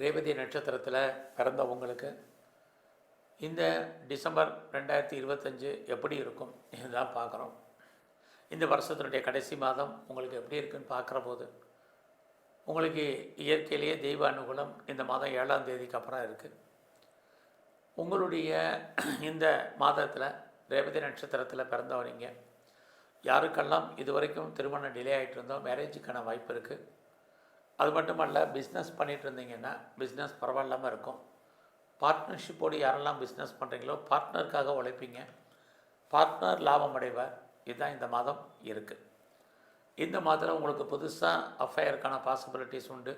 ரேவதி நட்சத்திரத்தில் பிறந்தவங்களுக்கு இந்த டிசம்பர் ரெண்டாயிரத்தி இருபத்தஞ்சு எப்படி இருக்கும்? இதுதான் பார்க்குறோம். இந்த வருஷத்தினுடைய கடைசி மாதம் உங்களுக்கு எப்படி இருக்குன்னு பார்க்குற போது உங்களுக்கு இயற்கையிலேயே தெய்வ அனுகூலம் இந்த மாதம் ஏழாம் தேதிக்கு அப்புறம் இருக்குது உங்களுடைய இந்த மாதத்தில் ரேவதி நட்சத்திரத்தில் பிறந்தவரிங்க யாருக்கெல்லாம் இதுவரைக்கும் திருமணம் டிலே ஆகிட்டு இருந்தோம் மேரேஜுக்கான வாய்ப்பு இருக்குது அது மட்டுமல்ல பிஸ்னஸ் பண்ணிகிட்டு இருந்தீங்கன்னா பிஸ்னஸ் பரவாயில்லாமல் இருக்கும். பார்ட்னர்ஷிப்போடு யாரெல்லாம் பிஸ்னஸ் பண்ணுறீங்களோ பார்ட்னருக்காக உழைப்பீங்க. பார்ட்னர் லாபம் அடைவார். இதுதான் இந்த மாதம் இருக்குது இந்த மாதத்தில் உங்களுக்கு புதுசாக அஃபையருக்கான பாசிபிலிட்டிஸ் உண்டு.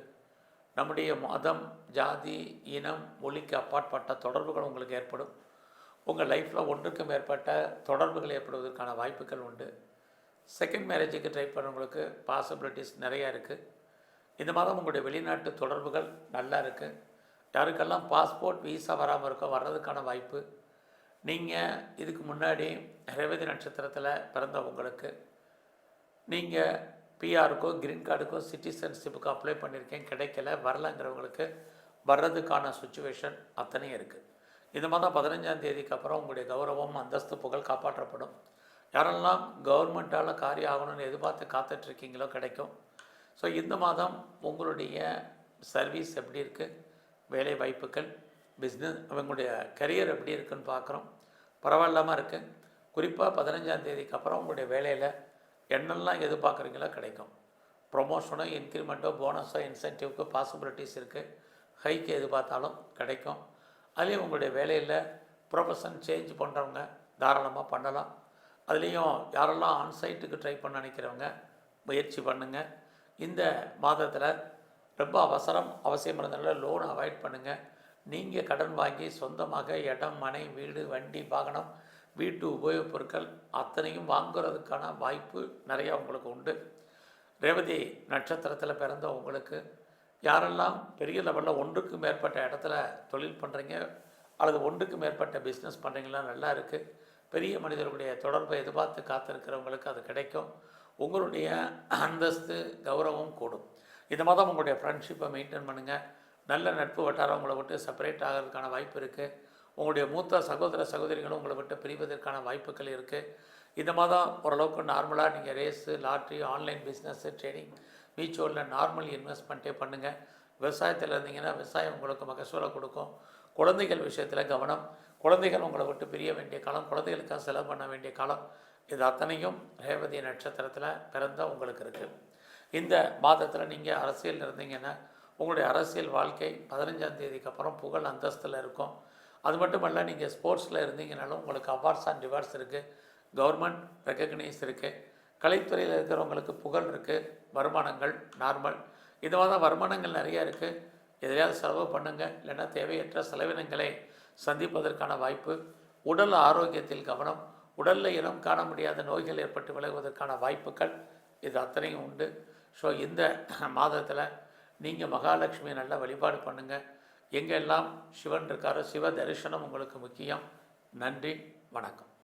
நம்முடைய மதம் ஜாதி இனம் மொழிக்கு அப்பாற்பட்ட தொடர்புகள் உங்களுக்கு ஏற்படும். உங்கள் லைஃப்பில் ஒன்றுக்கும் மேற்பட்ட தொடர்புகள் ஏற்படுவதற்கான வாய்ப்புகள் உண்டு. செகண்ட் மேரேஜுக்கு ட்ரை பண்ணுறவங்களுக்கு பாசிபிலிட்டிஸ் நிறையா இருக்குது இந்த மாதம் உங்களுடைய வெளிநாட்டு தொடர்புகள் நல்லா இருக்குது யாருக்கெல்லாம் பாஸ்போர்ட் வீசா வராமல் இருக்கோ வர்றதுக்கான வாய்ப்பு. நீங்கள் இதுக்கு முன்னாடி ரேவதி நட்சத்திரத்தில் பிறந்தவங்களுக்கு நீங்கள் பிஆருக்கோ கிரீன் கார்டுக்கோ சிட்டிசன்ஷிப்புக்கோ அப்ளை பண்ணியிருக்கேன் கிடைக்கல வரலங்கிறவங்களுக்கு வர்றதுக்கான சுச்சுவேஷன் அத்தனையும் இருக்குது இந்த மாதம் பதினஞ்சாம் தேதிக்கு அப்புறம் உங்களுடைய கௌரவம் அந்தஸ்து புகழ் காப்பாற்றப்படும். யாரெல்லாம் கவர்மெண்ட்டால் காரியம் ஆகணும்னு எதிர்பார்த்து காத்துட்ருக்கீங்களோ கிடைக்கும். ஸோ இந்த மாதம் உங்களுடைய சர்வீஸ் எப்படி இருக்குது வேலை வாய்ப்புகள் பிஸ்னஸ் அவங்களுடைய கரியர் எப்படி இருக்குன்னு பார்க்குறோம். பரவாயில்லாமல் இருக்குது குறிப்பாக பதினஞ்சாம் தேதிக்கு அப்புறம் உங்களுடைய வேலையில் என்னெல்லாம் எதிர்பார்க்குறீங்களோ கிடைக்கும். ப்ரொமோஷனோ இன்க்ரிமெண்ட்டோ போனஸோ இன்சென்டிவ்க்கு பாசிபிலிட்டிஸ் இருக்குது ஹைக்கு எதிர்பார்த்தாலும் கிடைக்கும். அதுலேயும் உங்களுடைய வேலையில் ப்ரொஃபஷன் சேஞ்ச் பண்ணுறவங்க தாராளமாக பண்ணலாம். அதுலேயும் யாரெல்லாம் ஆன்சைட்டுக்கு ட்ரை பண்ண நினைக்கிறவங்க முயற்சி பண்ணுங்கள் இந்த மாதத்தில் ரொம்ப அவசரம் அவசியம் இருந்தனால லோன் அவாய்ட் பண்ணுங்கள் நீங்கள் கடன் வாங்கி சொந்தமாக இடம் மனை வீடு வண்டி வாகனம் வீட்டு உபயோகப் பொருட்கள் அத்தனையும் வாங்குறதுக்கான வாய்ப்பு நிறையா உங்களுக்கு உண்டு. ரேவதி நட்சத்திரத்தில் பிறந்த உங்களுக்கு யாரெல்லாம் பெரிய லெவலில் ஒன்றுக்கு மேற்பட்ட இடத்துல தொழில் பண்ணுறீங்க அல்லது ஒன்றுக்கு மேற்பட்ட பிஸ்னஸ் பண்ணுறீங்களா நல்லா இருக்குது பெரிய மனிதர்களுடைய தொடர்பை எதிர்பார்த்து காத்திருக்கிறவங்களுக்கு அது கிடைக்கும். உங்களுடைய அந்தஸ்து கௌரவம் கூடும். இந்த மாதம் உங்களுடைய ஃப்ரெண்ட்ஷிப்பை மெயின்டைன் பண்ணுங்கள் நல்ல நட்பு வட்டாரம் உங்களை விட்டு செப்பரேட் ஆகிறதுக்கான வாய்ப்பு இருக்குது உங்களுடைய மூத்த சகோதர சகோதரிகளும் உங்களை விட்டு பிரிவதற்கான வாய்ப்புகள் இருக்குது இந்த மாதம் ஓரளவுக்கு நார்மலாக நீங்கள் race lottery online business trading மியூச்சுவலில் normal இன்வெஸ்ட்மெண்ட்டே பண்ணுங்கள் விவசாயத்தில் இருந்தீங்கன்னா விவசாயம் உங்களுக்கு மகசூலை கொடுக்கும். குழந்தைகள் விஷயத்தில் கவனம். குழந்தைகள் உங்களை விட்டு பிரிய வேண்டிய காலம் குழந்தைகளுக்காக செலவு பண்ண வேண்டிய காலம் இது அத்தனையும் ரேவதி நட்சத்திரத்தில் பிறந்த உங்களுக்கு இருக்குது இந்த மாதத்தில் நீங்கள் அரசியல் இருந்தீங்கன்னா உங்களுடைய அரசியல் வாழ்க்கை பதினஞ்சாம் தேதிக்கு அப்புறம் புகழ் அந்தஸ்தில் இருக்கும். அது மட்டும் இல்லை நீங்கள் ஸ்போர்ட்ஸில் இருந்தீங்கனாலும் உங்களுக்கு அவார்ட்ஸ் அண்ட் ரிவார்ட்ஸ் இருக்குது கவர்மெண்ட் ரெக்கக்னைஸ் இருக்குது கலைத்துறையில் இருக்கிறவங்களுக்கு புகழ் இருக்குது வருமானங்கள் நார்மல். இது மாதிரி வருமானங்கள் நிறையா இருக்குது எதையாவது செலவு பண்ணுங்கள் இல்லைன்னா தேவையற்ற செலவினங்களை சந்திப்பதற்கான வாய்ப்பு உடல் ஆரோக்கியத்தில் கவனம் உடலில் இனம் காண முடியாத நோய்கள் ஏற்பட்டு விலகுவதற்கான வாய்ப்புகள் இது அத்தனையும் உண்டு. ஸோ இந்த மாதத்தில் நீங்கள் மகாலட்சுமியை நல்லா வழிபாடு பண்ணுங்கள் எங்கெல்லாம் சிவன் இருக்காரோ சிவ தரிசனம் உங்களுக்கு முக்கியம். நன்றி வணக்கம்.